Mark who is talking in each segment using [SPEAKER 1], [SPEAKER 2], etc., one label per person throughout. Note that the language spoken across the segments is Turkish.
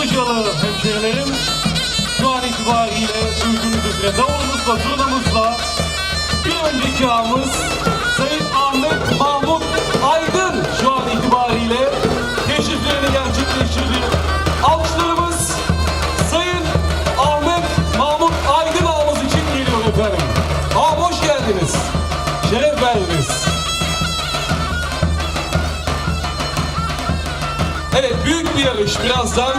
[SPEAKER 1] Uslucalı hemşehrilerim şu an itibariyle duyduğunuz üzere davulumuzla, zurnamızla bir önceki ağamız Sayın Ahmet Mahmut Aydın şu an itibariyle teşriflerini gerçekleştirdi. Alkışlarımız Sayın Ahmet Mahmut Aydın ağamız için geliyor efendim. Ağam hoş geldiniz. Şeref verdiniz. Evet büyük bir yarış birazdan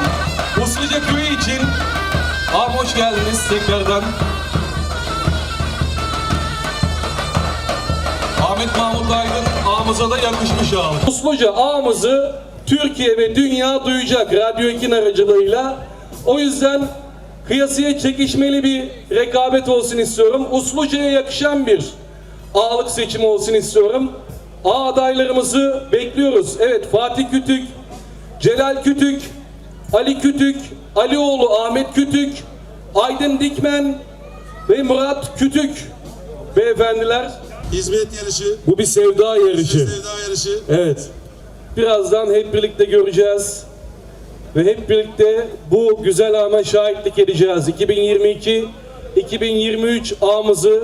[SPEAKER 1] Usluca köyü için Ağam hoş geldiniz tekrardan. Ahmet Mahmut Aydın ağamıza da yakışmış ağam. Usluca ağamızı Türkiye ve dünya duyacak Radyo 2 aracılığıyla. O yüzden kıyasıya çekişmeli bir rekabet olsun istiyorum. Usluca'ya yakışan bir ağalık seçimi olsun istiyorum. Ağ adaylarımızı bekliyoruz. Evet Fatih Kütük, Celal Kütük, Ali Kütük, Alioğlu Ahmet Kütük, Aydın Dikmen ve Murat Kütük. Beyefendiler
[SPEAKER 2] Hizmet yarışı,
[SPEAKER 1] bu bir sevda yarışı.
[SPEAKER 2] sevda yarışı.
[SPEAKER 1] Evet. Birazdan hep birlikte göreceğiz. Ve hep birlikte bu güzel ana şahitlik edeceğiz. 2022-2023 ağımızı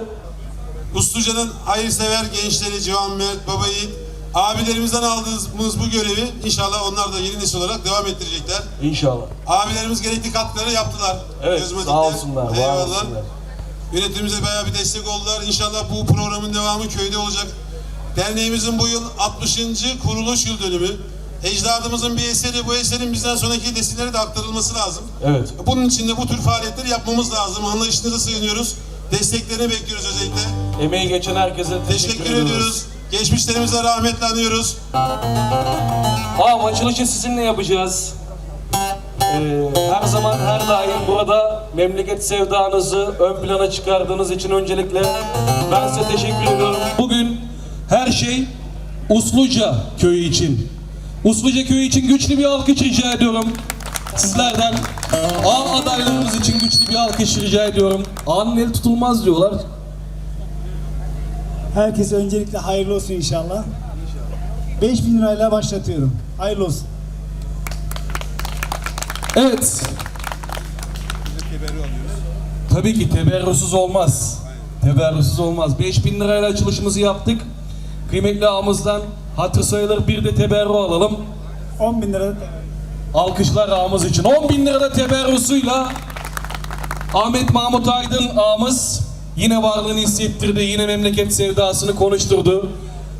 [SPEAKER 2] Usluca'nın hayırsever gençleri Civan Mert, Baba Yiğit, abilerimizden aldığımız bu görevi inşallah onlar da yeni nesil olarak devam ettirecekler.
[SPEAKER 1] inşallah.
[SPEAKER 2] Abilerimiz gerekli katkıları yaptılar.
[SPEAKER 1] Evet,
[SPEAKER 2] Gözmetik'te.
[SPEAKER 1] sağ olsunlar,
[SPEAKER 2] Eyvallah.
[SPEAKER 1] olsunlar.
[SPEAKER 2] Yönetimimize bayağı bir destek oldular. İnşallah bu programın devamı köyde olacak. Derneğimizin bu yıl 60. kuruluş yıl dönümü. Ecdadımızın bir eseri, bu eserin bizden sonraki nesillere de aktarılması lazım.
[SPEAKER 1] Evet.
[SPEAKER 2] Bunun için de bu tür faaliyetleri yapmamız lazım. Anlayışınıza sığınıyoruz. Desteklerini bekliyoruz özellikle.
[SPEAKER 1] Emeği geçen herkese teşekkür,
[SPEAKER 2] Teşekkür
[SPEAKER 1] ediyoruz.
[SPEAKER 2] ediyoruz. Geçmişlerimize rahmetle anıyoruz.
[SPEAKER 1] Ağam açılışı sizinle yapacağız. Ee, her zaman her daim burada memleket sevdanızı ön plana çıkardığınız için öncelikle ben size teşekkür ediyorum. Bugün her şey Usluca köyü için. Usluca köyü için güçlü bir alkış rica ediyorum. Sizlerden ağ adaylarımız için güçlü bir alkış rica ediyorum. Ağanın eli tutulmaz diyorlar.
[SPEAKER 3] Herkese öncelikle hayırlı olsun inşallah. 5000 lirayla başlatıyorum. Hayırlı olsun.
[SPEAKER 1] Evet. Tabii ki teberrüsüz olmaz. Teberrüsüz olmaz. 5000 lirayla açılışımızı yaptık. Kıymetli ağamızdan hatır sayılır bir de teberru alalım.
[SPEAKER 3] 10 bin lira
[SPEAKER 1] Alkışlar ağamız için. 10 bin lirada teberrüsüyle Ahmet Mahmut Aydın ağamız yine varlığını hissettirdi. Yine memleket sevdasını konuşturdu.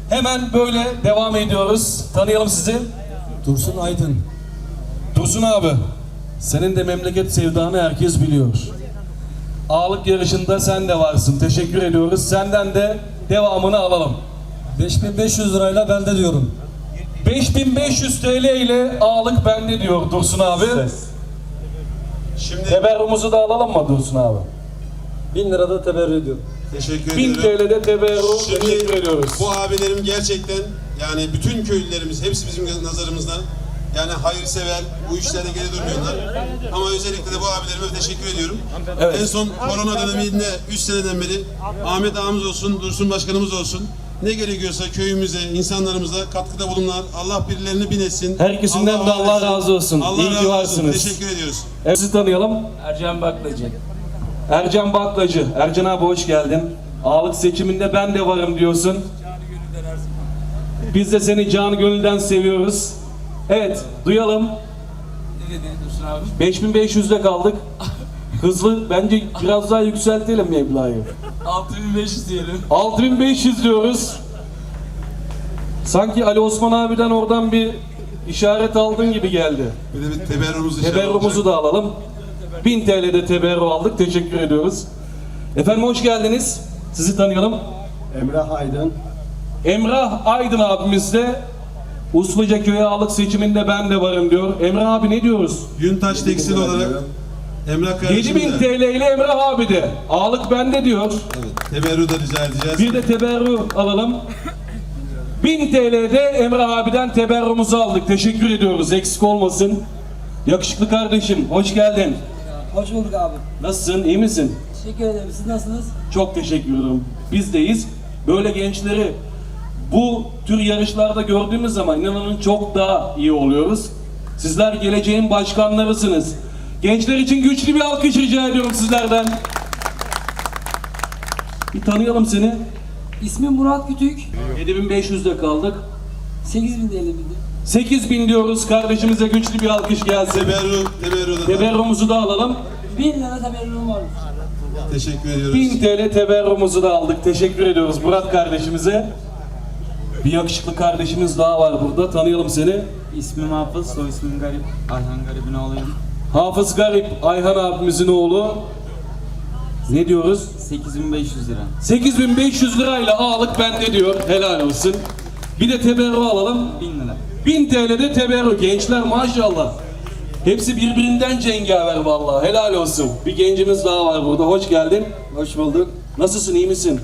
[SPEAKER 1] Hemen böyle devam ediyoruz. Tanıyalım sizi.
[SPEAKER 3] Dursun Aydın.
[SPEAKER 1] Dursun abi, senin de memleket sevdanı herkes biliyor. Ağlık yarışında sen de varsın. Teşekkür ediyoruz. Senden de devamını alalım.
[SPEAKER 3] 5500 lirayla bende diyorum.
[SPEAKER 1] 5500 TL ile ağlık bende diyor Dursun abi.
[SPEAKER 2] Şimdi
[SPEAKER 1] Teberrumuzu da alalım mı Dursun abi?
[SPEAKER 3] 1000 lirada teberrü ediyorum.
[SPEAKER 2] teşekkür
[SPEAKER 1] 1000
[SPEAKER 2] ediyorum.
[SPEAKER 1] TL'de teberru
[SPEAKER 2] Şimdi
[SPEAKER 1] teşekkür ediyoruz.
[SPEAKER 2] bu abilerim gerçekten yani bütün köylülerimiz hepsi bizim nazarımızda yani hayırsever, bu işlerde geri durmuyorlar. Ama özellikle de bu abilerime teşekkür ediyorum.
[SPEAKER 1] Evet.
[SPEAKER 2] En son korona döneminde 3 seneden beri Ahmet ağamız olsun, Dursun başkanımız olsun. Ne gerekiyorsa köyümüze, insanlarımıza katkıda bulunlar. Allah birilerini bin etsin.
[SPEAKER 1] Herkesinden de Allah razı olsun.
[SPEAKER 2] Allah
[SPEAKER 1] İyi ki varsınız.
[SPEAKER 2] Teşekkür ediyoruz.
[SPEAKER 1] Evet, sizi tanıyalım.
[SPEAKER 4] Ercan Baklacı.
[SPEAKER 1] Ercan Baklacı. Ercan abi hoş geldin. Ağlık seçiminde ben de varım diyorsun. Biz de seni canı gönülden seviyoruz. Evet, duyalım.
[SPEAKER 4] Ne dedi Dursun abi?
[SPEAKER 1] 5500'de kaldık. Hızlı, bence biraz daha yükseltelim meblağı.
[SPEAKER 4] 6500 diyelim.
[SPEAKER 1] 6500 diyoruz. Sanki Ali Osman abiden oradan bir işaret aldın gibi geldi.
[SPEAKER 2] Bir de bir
[SPEAKER 1] Teberrumuzu
[SPEAKER 2] olacak.
[SPEAKER 1] da alalım. 1000 TL'de teberru aldık. Teşekkür ediyoruz. Efendim hoş geldiniz. Sizi tanıyalım.
[SPEAKER 3] Emrah Aydın.
[SPEAKER 1] Emrah Aydın abimiz de Usluca köyü ağalık seçiminde ben de varım diyor. Emrah abi ne diyoruz?
[SPEAKER 2] Yuntaş Tekstil olarak Emrah kardeşimize
[SPEAKER 1] 7000 TL ile Emrah abi de. Ağalık bende diyor.
[SPEAKER 2] evet, teberrü de rica edeceğiz.
[SPEAKER 1] Bir de teberru alalım. 1000 TL'de Emrah abiden teberrumuzu aldık. Teşekkür ediyoruz. Eksik olmasın. Yakışıklı kardeşim hoş geldin.
[SPEAKER 5] Hoş bulduk abi.
[SPEAKER 1] Nasılsın, iyi misin?
[SPEAKER 5] Teşekkür ederim. Siz nasılsınız?
[SPEAKER 1] Çok teşekkür ederim. Biz deyiz. Böyle gençleri bu tür yarışlarda gördüğümüz zaman inanın çok daha iyi oluyoruz. Sizler geleceğin başkanlarısınız. Gençler için güçlü bir alkış rica ediyorum sizlerden. Bir tanıyalım seni.
[SPEAKER 5] İsmim Murat Kütük.
[SPEAKER 1] 7500'de kaldık.
[SPEAKER 5] 8000 diyelim. 8
[SPEAKER 1] bin diyoruz. Kardeşimize güçlü bir alkış gelsin.
[SPEAKER 2] Teberru, teberru.
[SPEAKER 1] Teberrumuzu da alalım.
[SPEAKER 5] 1000 lira teberrum var.
[SPEAKER 2] Teşekkür ediyoruz.
[SPEAKER 1] 1000 TL teberrumuzu da aldık. Teşekkür ediyoruz Murat kardeşimize. Bir yakışıklı kardeşimiz daha var burada. Tanıyalım seni.
[SPEAKER 6] İsmim Hafız, soy ismim Garip. Ayhan Garip'in oğluyum.
[SPEAKER 1] Hafız Garip, Ayhan abimizin oğlu. Ne diyoruz?
[SPEAKER 6] 8500 lira.
[SPEAKER 1] 8500 lirayla ağalık bende diyor. Helal olsun. Bir de teberru alalım.
[SPEAKER 6] 1000 lira.
[SPEAKER 1] 1000 TL'de teberru. Gençler maşallah. Hepsi birbirinden cengaver vallahi. Helal olsun. Bir gencimiz daha var burada. Hoş geldin. Hoş bulduk. Nasılsın? iyi misin?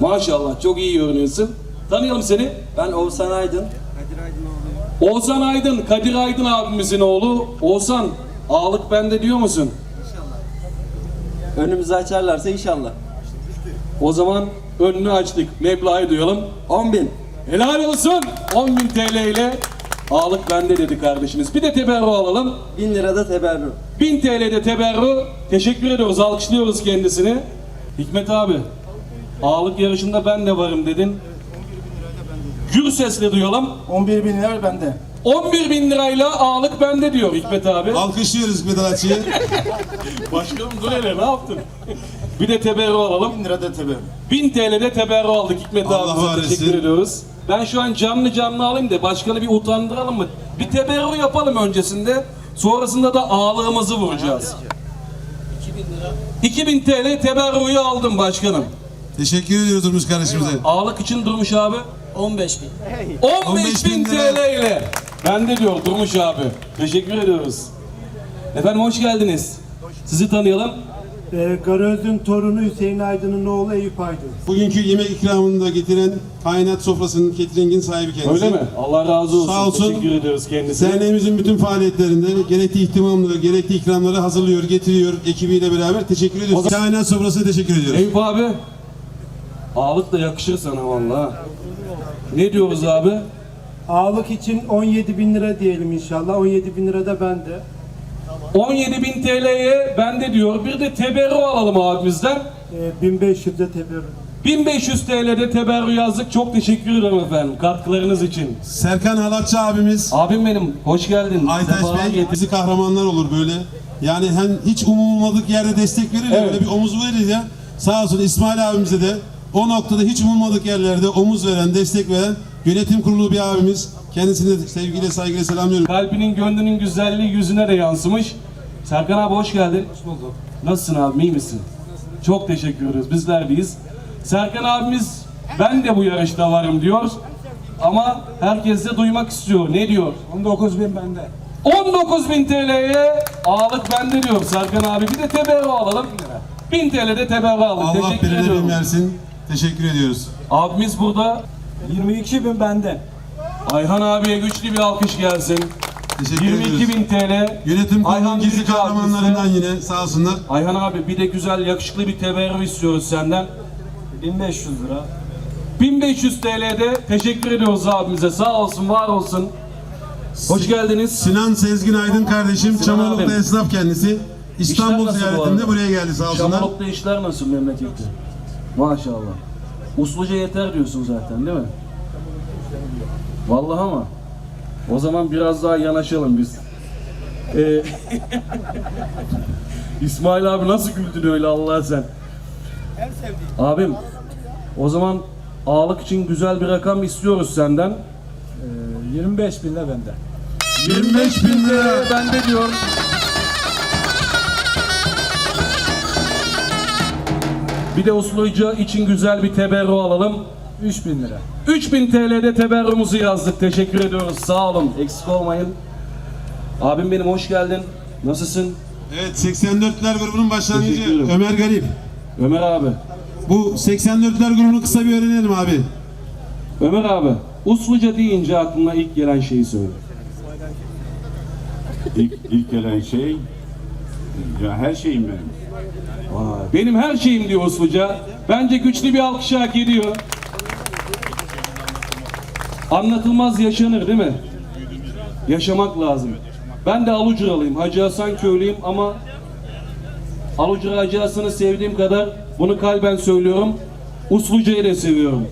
[SPEAKER 1] Maşallah. Çok iyi görünüyorsun. Tanıyalım seni.
[SPEAKER 6] Ben Oğuzhan Aydın.
[SPEAKER 1] Oğuzhan Aydın, Kadir Aydın abimizin oğlu. Oğuzhan, ağalık bende diyor musun?
[SPEAKER 6] Önümüzü açarlarsa inşallah.
[SPEAKER 1] O zaman önünü açtık. Meblağı duyalım.
[SPEAKER 6] 10 bin.
[SPEAKER 1] Helal olsun. 10.000 TL ile ağalık bende dedi kardeşimiz. Bir de teberru alalım.
[SPEAKER 6] 1000 lira da teberrü.
[SPEAKER 1] 1000 TL'de teberru. Teşekkür ediyoruz. Alkışlıyoruz kendisini. Hikmet abi. Ağalık yarışında ben de varım dedin. Gür sesle duyalım.
[SPEAKER 3] 11 bin lira bende.
[SPEAKER 1] 11 bin lirayla ağalık bende diyor Hikmet abi.
[SPEAKER 2] Alkışlıyoruz Hikmet Alatçı'yı.
[SPEAKER 1] Başkanım dur hele ne yaptın? Bir de teberru alalım.
[SPEAKER 3] 1000 lira da teberrüm.
[SPEAKER 1] 1000 TL'de teberru aldık Hikmet
[SPEAKER 2] Allah var
[SPEAKER 1] teşekkür ediyoruz. Ben şu an canlı canlı alayım da başkanı bir utandıralım mı? Bir teberru yapalım öncesinde. Sonrasında da ağlığımızı vuracağız. 2000 TL teberruyu aldım başkanım.
[SPEAKER 2] Teşekkür ediyoruz Durmuş kardeşimize.
[SPEAKER 1] Ağlık için Durmuş abi.
[SPEAKER 5] 15 bin.
[SPEAKER 1] 15 bin
[SPEAKER 2] 15.000 lira.
[SPEAKER 1] TL ile. Ben de diyor Durmuş abi. Teşekkür ediyoruz. Efendim hoş geldiniz. Sizi tanıyalım.
[SPEAKER 7] Ee, Garöz'ün torunu Hüseyin Aydın'ın oğlu Eyüp Aydın.
[SPEAKER 2] Bugünkü yemek ikramını da getiren kainat sofrasının catering'in sahibi kendisi.
[SPEAKER 1] Öyle mi? Allah razı olsun.
[SPEAKER 2] Sağ olsun.
[SPEAKER 1] Teşekkür ediyoruz kendisine.
[SPEAKER 2] Derneğimizin bütün faaliyetlerinde gerekli ihtimamları, gerekli ikramları hazırlıyor, getiriyor ekibiyle beraber. Teşekkür ediyoruz. Kainat sofrasına teşekkür ediyoruz.
[SPEAKER 1] Eyüp abi. Ağlık da yakışır sana vallahi. Ne diyoruz abi?
[SPEAKER 7] Ağlık için 17 bin lira diyelim inşallah. 17 bin lira da bende.
[SPEAKER 1] 17.000 TL'ye bende diyor. Bir de teberru alalım abimizden.
[SPEAKER 7] Ee, 1500'de teberrüm.
[SPEAKER 1] 1500 TL'de teberru yazdık. Çok teşekkür ederim efendim katkılarınız için.
[SPEAKER 2] Serkan Halatçı abimiz,
[SPEAKER 1] Abim benim. Hoş geldin. Sefalar
[SPEAKER 2] Bey, bizi kahramanlar olur böyle. Yani hem hiç umulmadık yerde destek verir ya,
[SPEAKER 1] Evet.
[SPEAKER 2] böyle bir omuz verir ya. Sağ olsun İsmail abimize de o noktada hiç umulmadık yerlerde omuz veren, destek veren yönetim kurulu bir abimiz. Kendisine de sevgiyle, saygıyla selamlıyorum.
[SPEAKER 1] Kalbinin, gönlünün güzelliği yüzüne de yansımış. Serkan abi hoş geldin. Hoş bulduk. Nasılsın abi, iyi misin? Çok teşekkür ederiz. Bizler deyiz. Serkan abimiz ben de bu yarışta varım diyor. Ama herkes de duymak istiyor. Ne diyor?
[SPEAKER 3] 19 bin bende.
[SPEAKER 1] 19.000 TL'ye ağalık bende diyor Serkan abi. Bir de teberru alalım. 1000 TL'de teberru aldık.
[SPEAKER 2] Allah bin versin. Teşekkür ediyoruz.
[SPEAKER 1] Abimiz burada.
[SPEAKER 7] 22 bin bende.
[SPEAKER 1] Ayhan abiye güçlü bir alkış gelsin.
[SPEAKER 2] Teşekkür ediyoruz.
[SPEAKER 1] 22.000 TL.
[SPEAKER 2] Yönetim kurulunun
[SPEAKER 1] Ayhan
[SPEAKER 2] gizli
[SPEAKER 1] Gürcü
[SPEAKER 2] kahramanlarından yine sağ olsunlar.
[SPEAKER 1] Ayhan abi bir de güzel yakışıklı bir teberru istiyoruz senden.
[SPEAKER 7] 1500 lira.
[SPEAKER 1] 1500 TL'de teşekkür ediyoruz abimize. Sağ olsun, var olsun. Hoş geldiniz.
[SPEAKER 2] Sinan Sezgin Aydın kardeşim, Çamoluk'ta
[SPEAKER 1] abim.
[SPEAKER 2] esnaf kendisi. İstanbul
[SPEAKER 1] nasıl bu
[SPEAKER 2] ziyaretinde
[SPEAKER 1] arada?
[SPEAKER 2] buraya geldi sağ olsunlar.
[SPEAKER 1] Şamoluk'ta işler nasıl memlekette? Maşallah. Usluca yeter diyorsun zaten değil mi? Vallahi ama. O zaman biraz daha yanaşalım biz. Ee, İsmail abi nasıl güldün öyle Allah sen? Abim, o zaman ağalık için güzel bir rakam istiyoruz senden.
[SPEAKER 7] 25 bin lira bende.
[SPEAKER 2] 25 bin lira.
[SPEAKER 1] Bende diyor. Bir de Usluca için güzel bir teberru alalım.
[SPEAKER 7] 3000 lira.
[SPEAKER 1] 3000 TL'de teberrumuzu yazdık. Teşekkür ediyoruz. Sağ olun. Eksik olmayın. Abim benim hoş geldin. Nasılsın?
[SPEAKER 2] Evet 84'ler grubunun başlangıcı
[SPEAKER 1] ederim.
[SPEAKER 2] Ömer Garip.
[SPEAKER 1] Ömer abi.
[SPEAKER 2] Bu 84'ler grubunu kısa bir öğrenelim abi.
[SPEAKER 1] Ömer abi. Usluca deyince aklına ilk gelen şeyi söyle.
[SPEAKER 8] İlk, ilk gelen şey ya her şeyim benim.
[SPEAKER 1] Benim her şeyim diyor Usluca. Bence güçlü bir alkış hak ediyor. Anlatılmaz yaşanır değil mi? Yaşamak lazım. Ben de Alucralıyım. Hacı Hasan köylüyüm ama Alucra Hacı Hasan'ı sevdiğim kadar bunu kalben söylüyorum. Usluca'yı da seviyorum.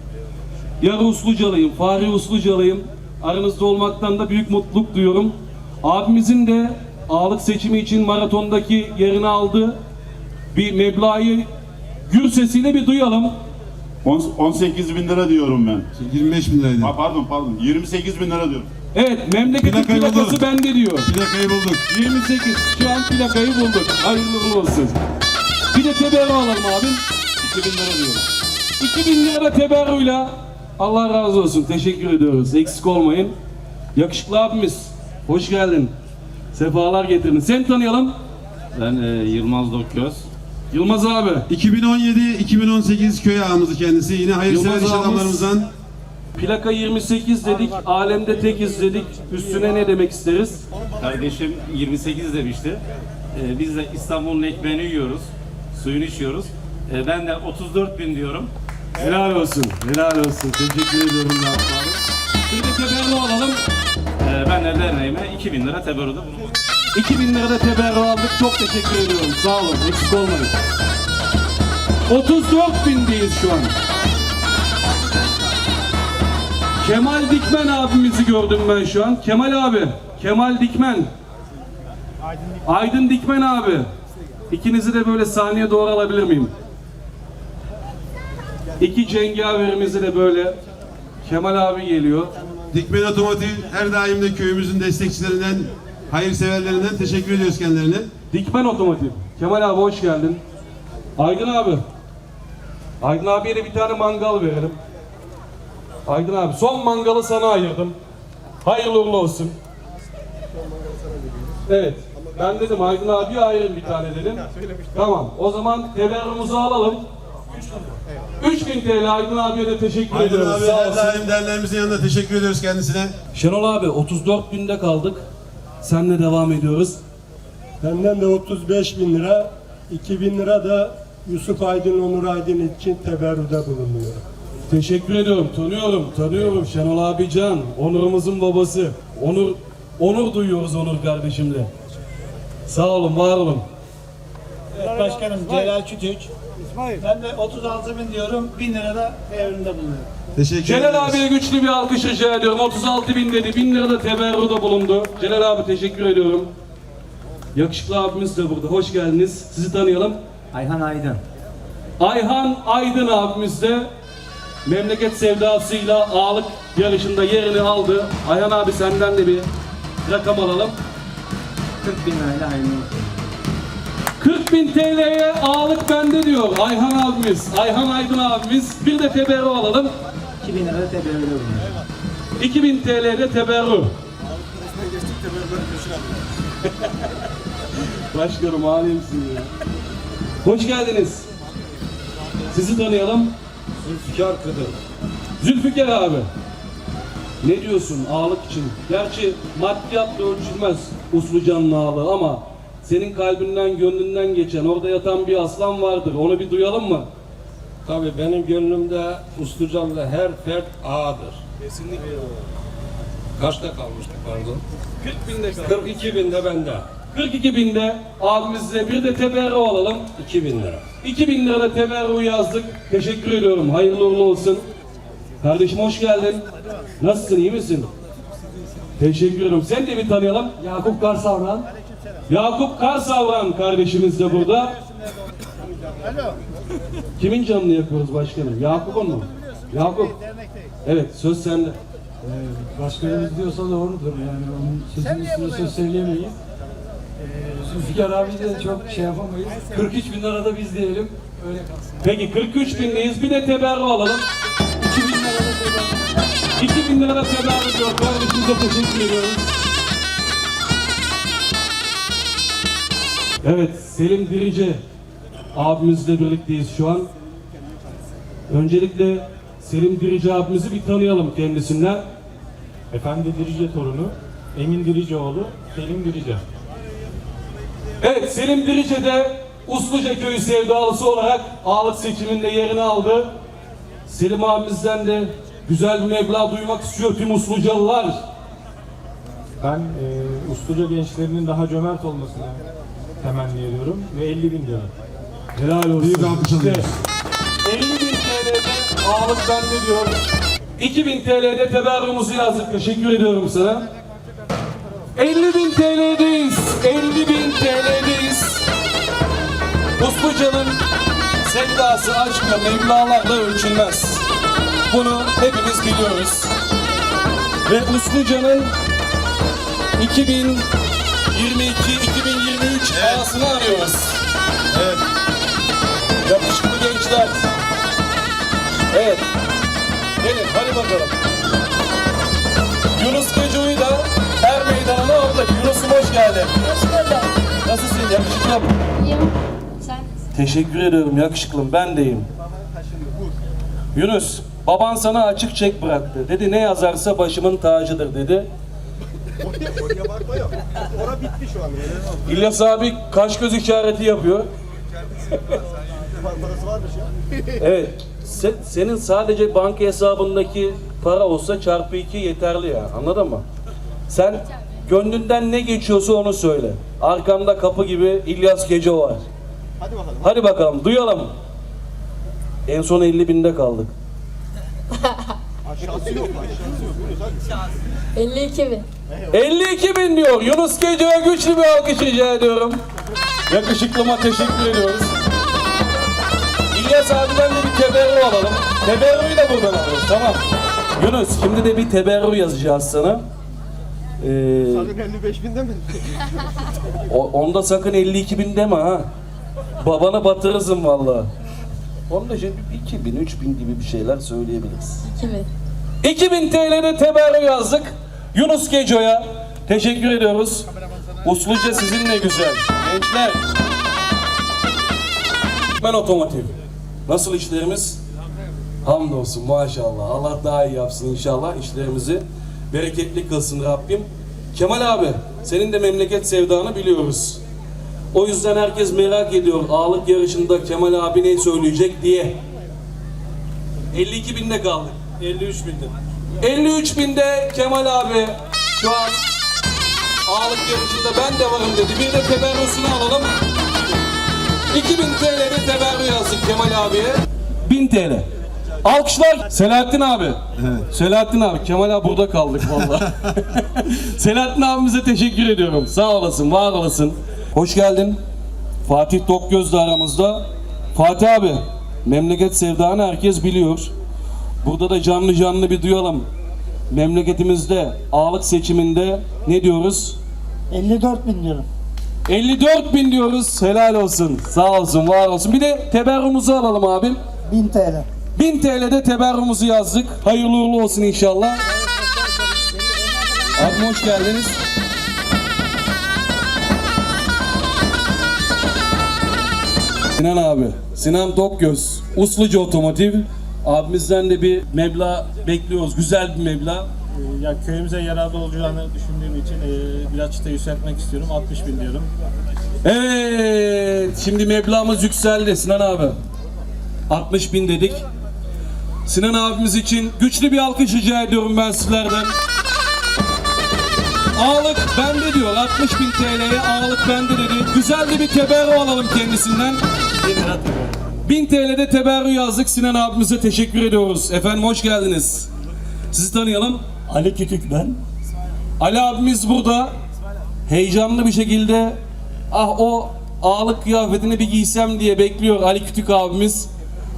[SPEAKER 1] Yarı Uslucalıyım, Fahri Uslucalıyım. Aranızda olmaktan da büyük mutluluk duyuyorum. Abimizin de ağalık seçimi için maratondaki yerini aldı. Bir meblağı gür sesiyle bir duyalım.
[SPEAKER 8] On- 18 bin lira diyorum ben.
[SPEAKER 2] 25 bin liraydı.
[SPEAKER 8] Ha, pardon pardon 28 bin lira diyorum.
[SPEAKER 1] Evet, memleketin
[SPEAKER 2] Plakayı
[SPEAKER 1] plakası
[SPEAKER 2] bulduk.
[SPEAKER 1] bende diyor.
[SPEAKER 2] Plakayı bulduk.
[SPEAKER 1] 28. Şu an plakayı bulduk. Hayırlı uğurlu olsun. Bir de teberru alalım abim. 2000 lira diyorum. 2000 lira teberruyla Allah razı olsun. Teşekkür ediyoruz. Eksik olmayın. Yakışıklı abimiz. Hoş geldin. Sefalar getirdin. Seni tanıyalım.
[SPEAKER 6] Ben e, Yılmaz Dokgöz.
[SPEAKER 1] Yılmaz abi.
[SPEAKER 2] 2017-2018 köy ağamızı kendisi. Yine hayırsever
[SPEAKER 1] Yılmaz
[SPEAKER 2] iş
[SPEAKER 1] ağamız.
[SPEAKER 2] adamlarımızdan.
[SPEAKER 1] Plaka 28 dedik. Alemde tekiz dedik. Üstüne ne demek isteriz?
[SPEAKER 6] Kardeşim 28 demişti. E, biz de İstanbul'un ekmeğini yiyoruz. Suyunu içiyoruz. E, ben de 34 bin diyorum.
[SPEAKER 1] Helal olsun. Helal olsun. Teşekkür ediyorum. Abi. Bir de teberru alalım.
[SPEAKER 6] E, ben de derneğime 2000 lira teberrüde bulundum.
[SPEAKER 1] 2000 lira da teberru aldık. Çok teşekkür ediyorum. Sağ olun. Eksik olmayın. 34 bindeyiz şu an. Kemal Dikmen abimizi gördüm ben şu an. Kemal abi. Kemal Dikmen. Aydın Dikmen abi. İkinizi de böyle sahneye doğru alabilir miyim? İki cengaverimizi de böyle Kemal abi geliyor.
[SPEAKER 2] Dikmen Otomotiv her daim de köyümüzün destekçilerinden, hayırseverlerinden teşekkür ediyoruz kendilerine.
[SPEAKER 1] Dikmen Otomotiv. Kemal abi hoş geldin. Aydın abi. Aydın abiye de bir tane mangal verelim. Aydın abi son mangalı sana ayırdım. Hayırlı uğurlu olsun. Evet. Ben dedim Aydın abiye ayırın bir tane dedim. Tamam. O zaman teberrumuzu alalım. 3000 TL Aydın abiye de teşekkür
[SPEAKER 2] Aydın
[SPEAKER 1] ediyoruz.
[SPEAKER 2] abi
[SPEAKER 1] Sağ
[SPEAKER 2] her daim derneğimizin yanında teşekkür ediyoruz kendisine.
[SPEAKER 1] Şenol abi 34 binde kaldık. Senle devam ediyoruz.
[SPEAKER 7] Benden de 35 bin lira, 2 bin lira da Yusuf Aydın, Onur Aydın için teberrüde bulunuyor.
[SPEAKER 1] Teşekkür ediyorum. Tanıyorum, tanıyorum. Şenol abi Can, Onur'umuzun babası. Onur, onur duyuyoruz Onur kardeşimle. Sağ olun, var olun.
[SPEAKER 3] Başkanım Celal Kütük. Ben de 36 bin diyorum. 1000 lira da devrimde bulunuyorum.
[SPEAKER 2] Teşekkür
[SPEAKER 1] Celal abiye güçlü bir alkış rica ediyorum. 36 bin dedi, 1000 lira da teberruda bulundu. Celal abi teşekkür ediyorum. Yakışıklı abimiz de burada. Hoş geldiniz. Sizi tanıyalım.
[SPEAKER 5] Ayhan Aydın.
[SPEAKER 1] Ayhan Aydın abimiz de memleket sevdasıyla ağalık yarışında yerini aldı. Ayhan abi senden de bir rakam alalım.
[SPEAKER 5] 40 bin lirayla hayırlı olsun.
[SPEAKER 1] 40 bin TL'ye ağalık bende diyor Ayhan abimiz. Ayhan Aydın abimiz. Bir de teberru alalım.
[SPEAKER 5] 2 bin lira da teberrüde bulunuyor.
[SPEAKER 1] 2000 TL'de teberru. Başkanım alemsin ya. Hoş geldiniz. Sizi tanıyalım. Zülfikar Kıdır. Zülfikar abi. Ne diyorsun ağalık için? Gerçi maddiyatla ölçülmez uslu canlı ağalığı ama senin kalbinden gönlünden geçen orada yatan bir aslan vardır. Onu bir duyalım mı?
[SPEAKER 9] Tabii benim gönlümde Uslucanlı her fert ağadır.
[SPEAKER 1] Kesinlikle.
[SPEAKER 9] Kaçta kalmıştık pardon?
[SPEAKER 1] 40 binde kaldı.
[SPEAKER 9] 42 binde bende.
[SPEAKER 1] 42 binde abimizle bir de teberru alalım.
[SPEAKER 9] 2000 lira.
[SPEAKER 1] 2000 lira da teberru yazdık. Teşekkür ediyorum. Hayırlı uğurlu olsun. Kardeşim hoş geldin. Nasılsın? iyi misin? Teşekkür ederim. Sen de bir tanıyalım.
[SPEAKER 5] Yakup Karsavran.
[SPEAKER 1] Yakup Karsavran kardeşimiz de burada. Kimin canını yakıyoruz başkanım? Yakup'un mu? Yakup. Evet söz sende.
[SPEAKER 10] Başkanımız diyorsa doğrudur yani onun sözünün üstüne söz söyleyemeyiz. Ee, Zülfikar abi de çok şey yapamayız. 43 bin lira da biz diyelim. Öyle kalsın.
[SPEAKER 1] Peki 43 bindeyiz. Bir de teberru alalım.
[SPEAKER 10] 2000 lira da teberrü.
[SPEAKER 1] 2000 lira da teberru diyor. Kardeşimize teşekkür ediyoruz. Evet, Selim Dirice abimizle birlikteyiz şu an. Öncelikle Selim Dirice abimizi bir tanıyalım kendisinden.
[SPEAKER 7] Efendi Dirice torunu, Emin Diriceoğlu, Selim Dirice.
[SPEAKER 1] Evet, Selim Dirice de Usluca Köyü sevdalısı olarak ağalık seçiminde yerini aldı. Selim abimizden de güzel bir meblağ duymak istiyor tüm Uslucalılar.
[SPEAKER 7] Ben e,
[SPEAKER 10] Usluca gençlerinin daha cömert olmasını temenni ediyorum ve 50 bin lira. Helal olsun.
[SPEAKER 2] Büyük alkış
[SPEAKER 10] İşte
[SPEAKER 2] alıyoruz.
[SPEAKER 1] 50 bin TL'de ağalık bende diyor. 2000 TL'de teberrumuzu yazdık. Teşekkür ediyorum sana. 50 bin TL'deyiz. 50 bin TL'deyiz. Usluca'nın sevdası aşkla mevlalarla ölçülmez. Bunu hepimiz biliyoruz. Ve Usluca'nın 2022-2023 arasını arıyoruz.
[SPEAKER 2] Evet.
[SPEAKER 1] Yakışıklı gençler. Evet. Gelin hadi bakalım. Yunus Geco'yu da her meydanına aldık. Yunus'um hoş geldin. Nasılsın yakışıklım?
[SPEAKER 11] İyiyim. Sen?
[SPEAKER 1] Teşekkür ediyorum yakışıklım ben deyim. Yunus baban sana açık çek bıraktı. Dedi ne yazarsa başımın tacıdır dedi. İlyas abi kaş göz işareti yapıyor. evet. Se- senin sadece banka hesabındaki para olsa çarpı iki yeterli ya. Anladın mı? Sen gönlünden ne geçiyorsa onu söyle. Arkamda kapı gibi İlyas Gece var. Hadi bakalım. Hadi bakalım duyalım. En son 50 binde kaldık.
[SPEAKER 11] 52 bin.
[SPEAKER 1] 52 bin diyor. Yunus Gece'ye güçlü bir alkış rica ediyorum. Yakışıklıma teşekkür ediyoruz. İlyas abiden de bir teberru alalım. Teberruyu da buradan alıyoruz tamam. Yunus şimdi de bir teberru yazacağız sana. Ee,
[SPEAKER 9] 55 bin mi?
[SPEAKER 1] o, onda sakın 52 bin deme ha. Babana batırırsın vallahi. Onda şey 2 bin, 3 bin gibi bir şeyler söyleyebiliriz.
[SPEAKER 11] 2 bin.
[SPEAKER 1] 2000 TL'de teberru yazdık. Yunus Geco'ya teşekkür ediyoruz. Usluca sizinle güzel. Gençler. Ben otomotiv. Nasıl işlerimiz? Hamdolsun maşallah. Allah daha iyi yapsın inşallah işlerimizi. Bereketli kılsın Rabbim. Kemal abi senin de memleket sevdanı biliyoruz. O yüzden herkes merak ediyor ağırlık yarışında Kemal abi ne söyleyecek diye. 52 binde kaldık.
[SPEAKER 3] 53 binde.
[SPEAKER 1] 53 binde Kemal abi şu an ağırlık yarışında ben de varım dedi. Bir de teberrusunu alalım. 2000 TL'de teberru yazdık Kemal abiye. 1000 TL. Alkışlar Selahattin abi. Selahattin abi. Kemal abi burada kaldık vallahi. Selahattin abimize teşekkür ediyorum. Sağ olasın, var olasın. Hoş geldin. Fatih Tokgöz de aramızda. Fatih abi, memleket sevdanı herkes biliyor. Burada da canlı canlı bir duyalım. Memleketimizde ağalık seçiminde ne diyoruz?
[SPEAKER 3] 54 bin diyorum.
[SPEAKER 1] 54 bin diyoruz. Helal olsun. Sağ olsun, var olsun. Bir de teberrumuzu alalım abim.
[SPEAKER 3] 1000 TL.
[SPEAKER 1] 1000 TL'de teberrumuzu yazdık. Hayırlı uğurlu olsun inşallah. Abim hoş geldiniz. Sinan abi, Sinan Tokgöz, Usluca Otomotiv. Abimizden de bir meblağ bekliyoruz. Güzel bir meblağ.
[SPEAKER 3] Ya köyümüze yararlı olacağını düşündüğüm için e, biraz çıta yükseltmek istiyorum. 60 bin diyorum.
[SPEAKER 1] Evet, şimdi meblağımız yükseldi Sinan abi. 60 bin dedik. Sinan abimiz için güçlü bir alkış rica ediyorum ben sizlerden. Ağlık bende diyor. 60 bin TL'ye ağlık bende dedi. Güzel de bir teberru alalım kendisinden. 1000 TL'de teberru yazdık. Sinan abimize teşekkür ediyoruz. Efendim hoş geldiniz. Sizi tanıyalım.
[SPEAKER 3] Ali Kütük ben.
[SPEAKER 1] Ali abimiz burada. Heyecanlı bir şekilde ah o ağlık kıyafetini bir giysem diye bekliyor Ali Kütük abimiz.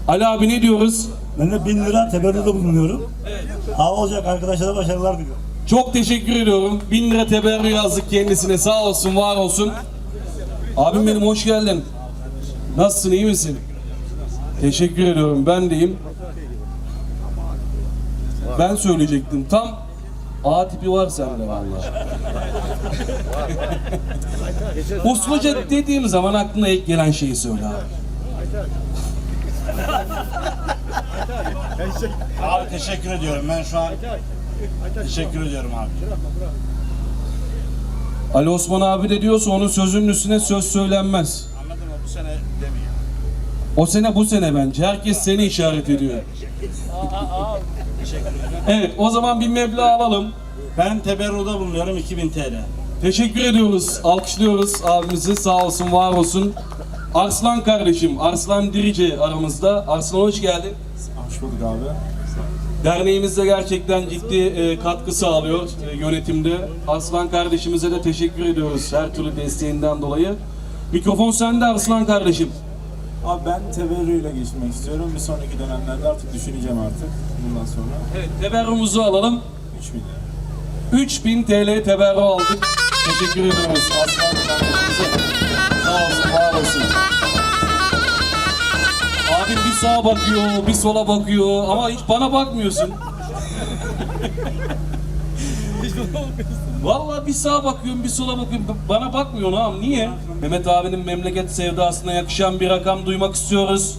[SPEAKER 1] Ali abi ne diyoruz?
[SPEAKER 3] Ben de 1000 lira teberrüde bulunuyorum. Hava olacak arkadaşlara başarılar diliyorum.
[SPEAKER 1] Çok teşekkür ediyorum. 1000 lira teberru yazdık kendisine. Sağ olsun, var olsun. Abim benim hoş geldin. Nasılsın, iyi misin? Teşekkür ediyorum. Ben deyim. Ben söyleyecektim. Tam A tipi var sende vallahi. Usluca dediğim zaman aklına ilk gelen şeyi söyle abi.
[SPEAKER 3] Abi teşekkür ediyorum. Ben şu an teşekkür ediyorum abi.
[SPEAKER 1] Ali Osman abi de diyorsa onun sözünün üstüne söz söylenmez.
[SPEAKER 3] Anladım? Bu sene.
[SPEAKER 1] O sene bu sene bence. Herkes seni işaret ediyor. Evet o zaman bir meblağ alalım.
[SPEAKER 3] Ben teberruda bulunuyorum 2000 TL.
[SPEAKER 1] Teşekkür ediyoruz. Alkışlıyoruz abimizi. Sağ olsun, var olsun. Arslan kardeşim, Arslan Dirice aramızda. Arslan hoş geldin.
[SPEAKER 8] Hoş bulduk abi.
[SPEAKER 1] Derneğimiz de gerçekten ciddi e, katkı sağlıyor e, yönetimde. Arslan kardeşimize de teşekkür ediyoruz her türlü desteğinden dolayı. Mikrofon sende Arslan kardeşim.
[SPEAKER 8] Abi ben teberrüyle geçmek istiyorum. Bir sonraki dönemlerde artık düşüneceğim artık. Bundan sonra
[SPEAKER 1] Evet, teberrumuzu alalım.
[SPEAKER 8] 3 milyon.
[SPEAKER 1] 3000 TL teberru aldık. Teşekkür ediyoruz Aslan kardeşimize. Sağ olsun, var olsun. Abim bir sağa bakıyor, bir sola bakıyor ama hiç bana bakmıyorsun. Vallahi bir sağa bakıyorum, bir sola bakıyorum. Bana bakmıyorsun ağam. Niye? Mehmet abinin memleket sevdasına yakışan bir rakam duymak istiyoruz.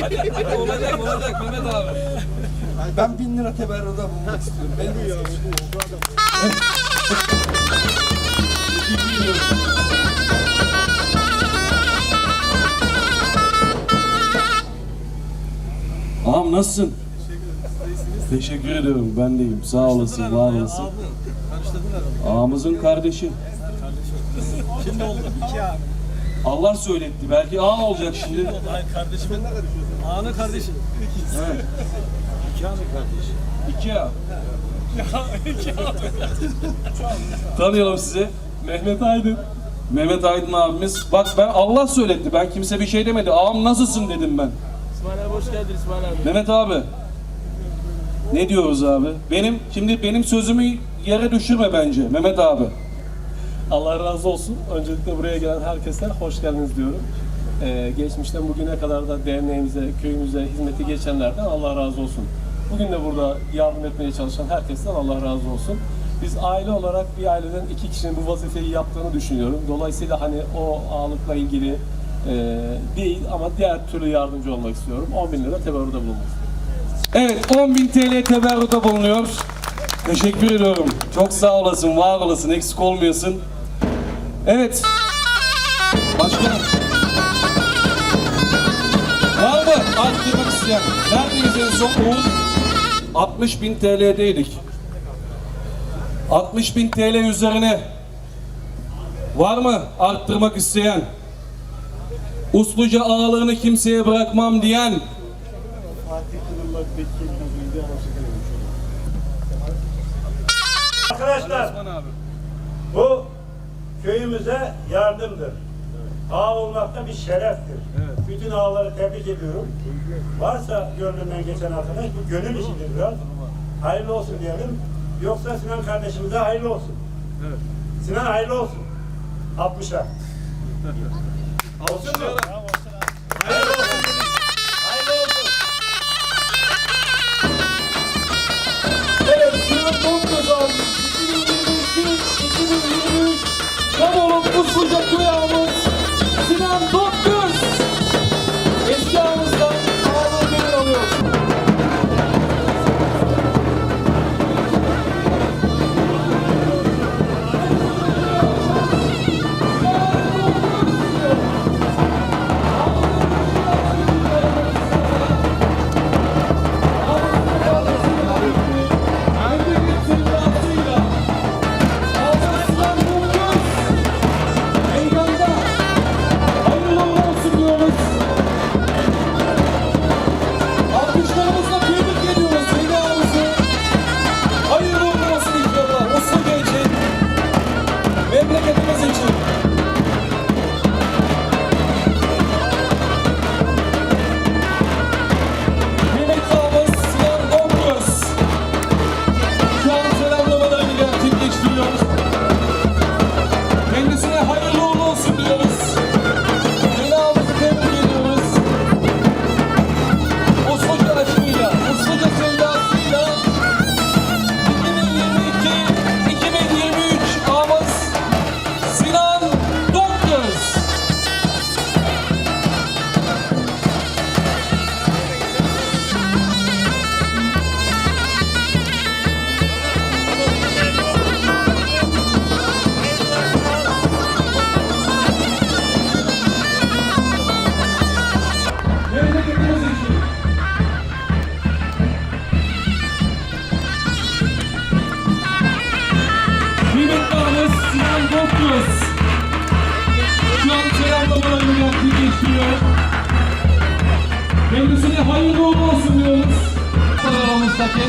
[SPEAKER 1] hadi, hadi olacak, olacak Mehmet abi.
[SPEAKER 10] Ben 1000 lira teberruda bulmak istiyorum. Ben de
[SPEAKER 1] Ağam nasılsın? Teşekkür ediyorum. Ben deyim. Sağ olasın, var olasın. Ağamızın kardeşi.
[SPEAKER 3] Şimdi oldu. İki abi.
[SPEAKER 1] Allah söyletti. Belki ağa olacak şimdi.
[SPEAKER 3] Hayır kardeşimin Ağanın kardeşi.
[SPEAKER 1] Evet.
[SPEAKER 3] İki ağanın kardeşi.
[SPEAKER 1] İki ağa. Tanıyalım sizi. Mehmet Aydın. Mehmet Aydın abimiz. Bak ben Allah söyletti. Ben kimse bir şey demedi. Ağam nasılsın dedim ben.
[SPEAKER 4] İsmail abi hoş geldin İsmail abi.
[SPEAKER 1] Mehmet abi. Ne diyoruz abi? Benim şimdi benim sözümü yere düşürme bence Mehmet abi.
[SPEAKER 12] Allah razı olsun. Öncelikle buraya gelen herkese hoş geldiniz diyorum. Ee, geçmişten bugüne kadar da derneğimize, köyümüze hizmeti geçenlerden Allah razı olsun. Bugün de burada yardım etmeye çalışan herkesten Allah razı olsun. Biz aile olarak bir aileden iki kişinin bu vazifeyi yaptığını düşünüyorum. Dolayısıyla hani o ağırlıkla ilgili e, değil ama diğer türlü yardımcı olmak istiyorum. 10 bin lira teberrüde bulunmak istiyorum.
[SPEAKER 1] Evet 10.000 TL teberrüde bulunuyor. Teşekkür ediyorum. Çok sağ olasın, var olasın, eksik olmayasın. Evet. Başkanım. Var mı arttırmak isteyen? Neredeyiz en son Uğur? 60 bin TL'deydik. 60 bin TL üzerine var mı arttırmak isteyen? Usluca ağlarını kimseye bırakmam diyen
[SPEAKER 3] Arkadaşlar bu köyümüze yardımdır. Ağa olmak da bir şereftir. Bütün ağaları tebrik ediyorum. Varsa gönlünden geçen arkadaş bu gönül işidir biraz. Hayırlı olsun diyelim. Yoksa Sinan kardeşimize hayırlı olsun. Sinan hayırlı olsun. 60'a. Olsun mu? Hayırlı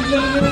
[SPEAKER 1] Aramızda kendilerine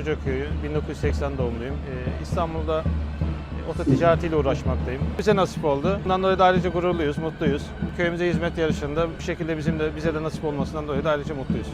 [SPEAKER 13] Usluca Köyü, 1980 doğumluyum. Ee, İstanbul'da e, oto ticaretiyle uğraşmaktayım. Bize nasip oldu. Bundan dolayı da ayrıca gururluyuz, mutluyuz. Köyümüze hizmet yarışında bu şekilde bizim de bize de nasip olmasından dolayı da ayrıca mutluyuz.